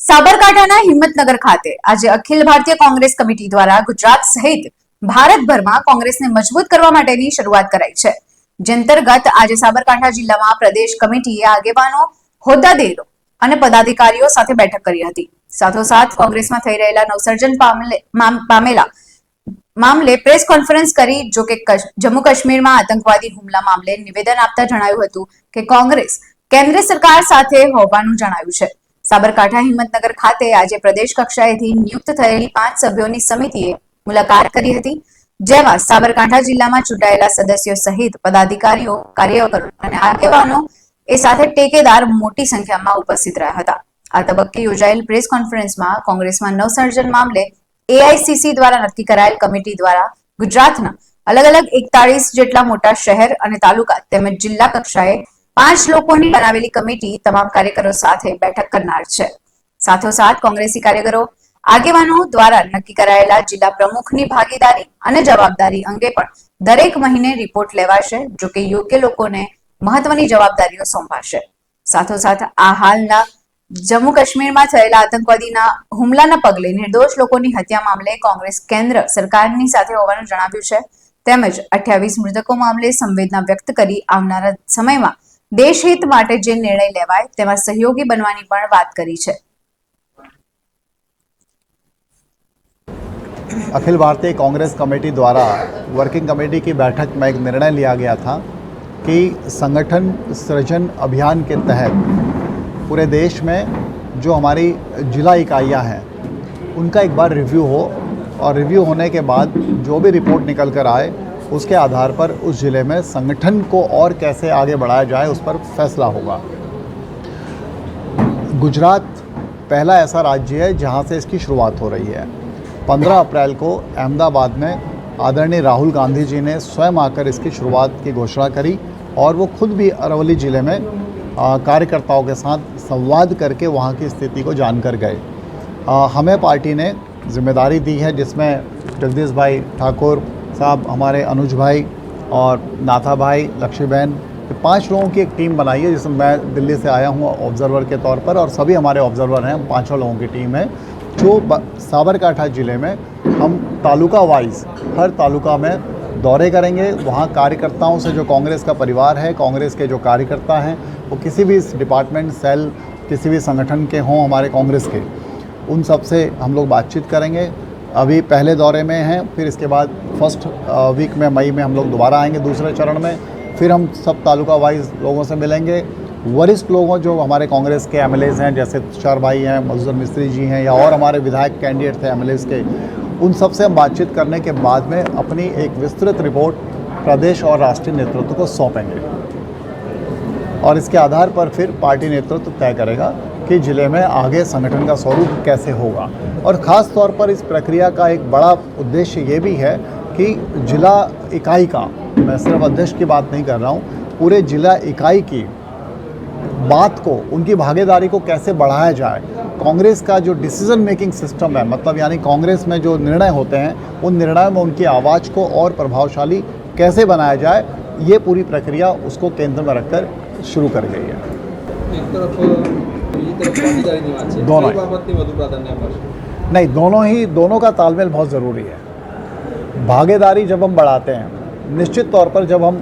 સાબરકાંઠાના હિંમતનગર ખાતે આજે અખિલ ભારતીય કોંગ્રેસ કમિટી દ્વારા ગુજરાત સહિત ભારતભરમાં કોંગ્રેસને મજબૂત કરવા માટેની શરૂઆત કરાઈ છે. જે અંતર્ગત આજે સાબરકાંઠા જિલ્લામાં પ્રદેશ કમિટીએ આગેવાનો, હોદ્દાદેરો અને પદાધિકારીઓ સાથે બેઠક કરી હતી. સાથોસાથ કોંગ્રેસમાં થઈ રહેલા નવસર્જન પામેલા મામલે પ્રેસ કોન્ફરન્સ કરી, જો કે જમ્મુ કાશ્મીરમાં આતંકવાદી હુમલા મામલે નિવેદન આપતા જણાવ્યું હતું કે કોંગ્રેસ કેન્દ્ર સરકાર સાથે હોવાનું જણાવ્યું છે. સાબરકાંઠા હિંમતનગર ખાતે આજે પ્રદેશ કક્ષાએથી નિયુક્ત થયેલી પાંચ સભ્યોની સમિતિએ મુલાકાત કરી હતી, જેમાં સાબરકાંઠા જિલ્લામાં ચૂંટાયેલા સદસ્યો સહિત પદાધિકારીઓ, કાર્યકરો અને આગેવાનો એ સાથે ટેકેદાર મોટી સંખ્યામાં ઉપસ્થિત રહ્યા હતા. આ તબક્કે યોજાયેલ પ્રેસ કોન્ફરન્સમાં કોંગ્રેસમાં નવસર્જન મામલે એઆઈસીસી દ્વારા નક્કી કરાયેલ કમિટી દ્વારા ગુજરાતના અલગ અલગ એકતાળીસ જેટલા મોટા શહેર અને તાલુકા તેમજ જિલ્લા કક્ષાએ પાંચ લોકોની બનાવેલી કમિટી તમામ કાર્યકરો સાથે બેઠક કરનાર છે. સાથોસાથ કોંગ્રેસી કાર્યકરો, આગેવાનો દ્વારા નક્કી કરાયેલા જિલ્લા પ્રમુખની ભાગીદારી અને જવાબદારી અંગે પણ દરેક મહિને રિપોર્ટ લેવાશે, જો કે યોગ્ય લોકોને મહત્વની જવાબદારીઓ સોંપાશે. સાથોસાથ આ હાલના જમ્મુ કાશ્મીરમાં થયેલા આતંકવાદીના હુમલાના પગલે નિર્દોષ લોકોની હત્યા મામલે કોંગ્રેસ કેન્દ્ર સરકારની સાથે હોવાનું જણાવ્યું છે. તેમજ અઠ્યાવીસ મૃતકો મામલે સંવેદના વ્યક્ત કરી આવનારા સમયમાં દેશહિત માટે જે નિર્ણય લેવાય તેમાં સહયોગી બનવાની પણ વાત કરી છે अखिल भारतीय कांग्रेस कमेटी द्वारा वर्किंग कमेटी की बैठक में एक निर्णय लिया गया था कि संगठन सृजन अभियान के तहत पूरे देश में जो हमारी जिला इकाइयां हैं उनका एक बार रिव्यू हो और रिव्यू होने के बाद जो भी रिपोर्ट निकल कर आए उसके आधार पर उस ज़िले में संगठन को और कैसे आगे बढ़ाया जाए उस पर फैसला होगा। गुजरात पहला ऐसा राज्य है जहाँ से इसकी शुरुआत हो रही है। 15 अप्रैल को अहमदाबाद में आदरणीय राहुल गांधी जी ने स्वयं आकर इसकी शुरुआत की घोषणा करी और वो खुद भी अरवली ज़िले में कार्यकर्ताओं के साथ संवाद करके वहाँ की स्थिति को जानकर गए। आ, हमें पार्टी ने ज़िम्मेदारी दी है जिसमें जगदीश भाई ठाकुर साहब, हमारे अनुज भाई और नाथा भाई लक्ष्मीबहन ये पाँच लोगों की एक टीम बनाई है जिसमें मैं दिल्ली से आया हूँ ऑब्जर्वर के तौर पर, और सभी हमारे ऑब्जर्वर हैं, पाँचों लोगों की टीम है, जो साबरकांठा ज़िले में हम तालुका वाइज हर तालुका में दौरे करेंगे। वहाँ कार्यकर्ताओं से जो कांग्रेस का परिवार है, कांग्रेस के जो कार्यकर्ता हैं, वो किसी भी डिपार्टमेंट सेल किसी भी संगठन के हों, हमारे कांग्रेस के, उन सबसे हम लोग बातचीत करेंगे। अभी पहले दौरे में हैं, फिर इसके बाद फ़र्स्ट वीक में मई में हम लोग दोबारा आएँगे दूसरे चरण में, फिर हम सब तालुका वाइज लोगों से मिलेंगे। वरिष्ठ लोगों जो हमारे कांग्रेस के एम हैं, जैसे तुषार भाई हैं, मधुसूदन मिस्त्री जी हैं, या और हमारे विधायक कैंडिडेट थे एम के, उन सबसे हम बातचीत करने के बाद में अपनी एक विस्तृत रिपोर्ट प्रदेश और राष्ट्रीय नेतृत्व को सौंपेंगे। और इसके आधार पर फिर पार्टी नेतृत्व तय करेगा। के ज़िले में आगे संगठन का स्वरूप कैसे होगा? और ख़ास तौर पर इस प्रक्रिया का एक बड़ा उद्देश्य ये भी है कि जिला इकाई का, मैं सिर्फ़ अध्यक्ष की बात नहीं कर रहा हूँ, पूरे जिला इकाई की बात को, उनकी भागीदारी को कैसे बढ़ाया जाए? कांग्रेस का जो डिसीज़न मेकिंग सिस्टम है मतलब यानी कांग्रेस में जो निर्णय होते हैं, उन निर्णय में उनकी आवाज़ को और प्रभावशाली कैसे बनाया जाए, ये पूरी प्रक्रिया उसको केंद्र में रखकर शुरू कर गई है। एक तरफ़ दोनों नहीं, दोनों ही, दोनों का तालमेल बहुत ज़रूरी है। भागीदारी जब हम बढ़ाते हैं, निश्चित तौर पर जब हम